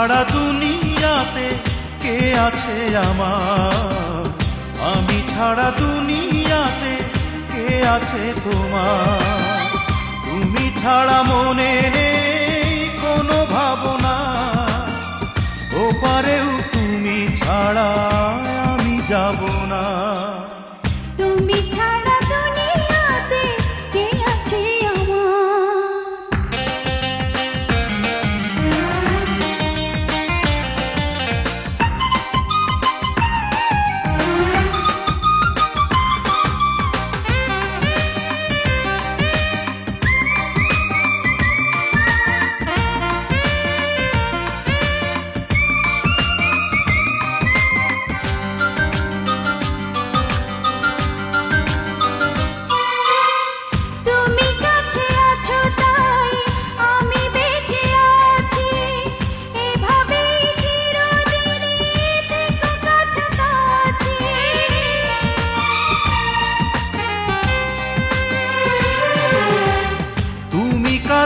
ছাড়া দুনিয়াতে কে আছে আমার? আমি ছাড়া দুনিয়াতে কে আছে তোমার? তুমি ছাড়া মনে নেই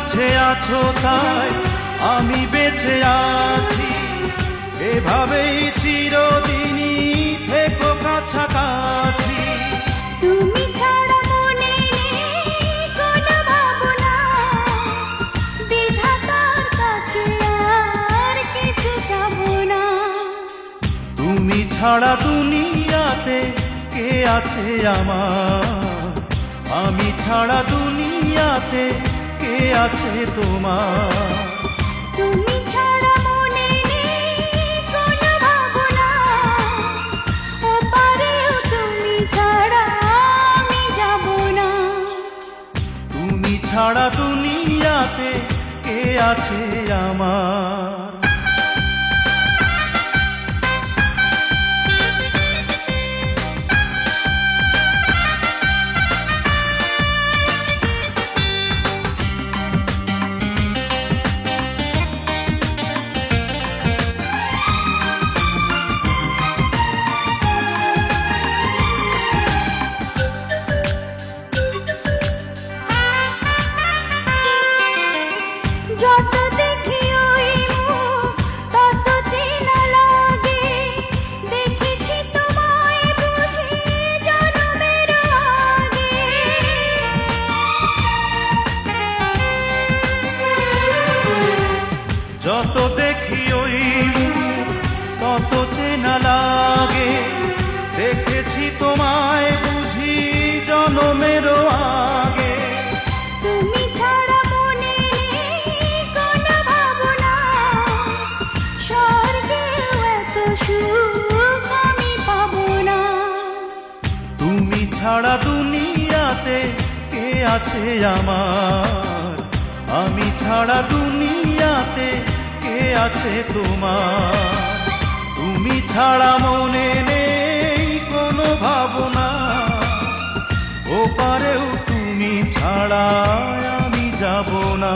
কাছে আছো তাই আমি বেঁচে আছি। এভাবেই চিরদিনই থেকো কাছাকাছি। তুমি ছাড়া মনে কোনো ভাবনা বিধাতার কাছে আর কিছু যাব না। তুমি ছাড়া দুনিয়াতে কে আছে আমার? আমি ছাড়া দুনিয়াতে কে আছে তোমার? তুমি ছাড়া মনে নেই কোনো ভাবনা। ওপারেও তুমি ছাড়া আমি যাব না। তুমি ছাড়া দুনিয়াতে কে আছে আমার? যত তুমি ছাড়া দুনিয়াতে কে আছে আমার? আমি ছাড়া দুনিয়াতে কে আছে তোমার? তুমি ছাড়া মনে নেই কোনো ভাবনা। ওপারেও তুমি ছাড়া আমি যাব না।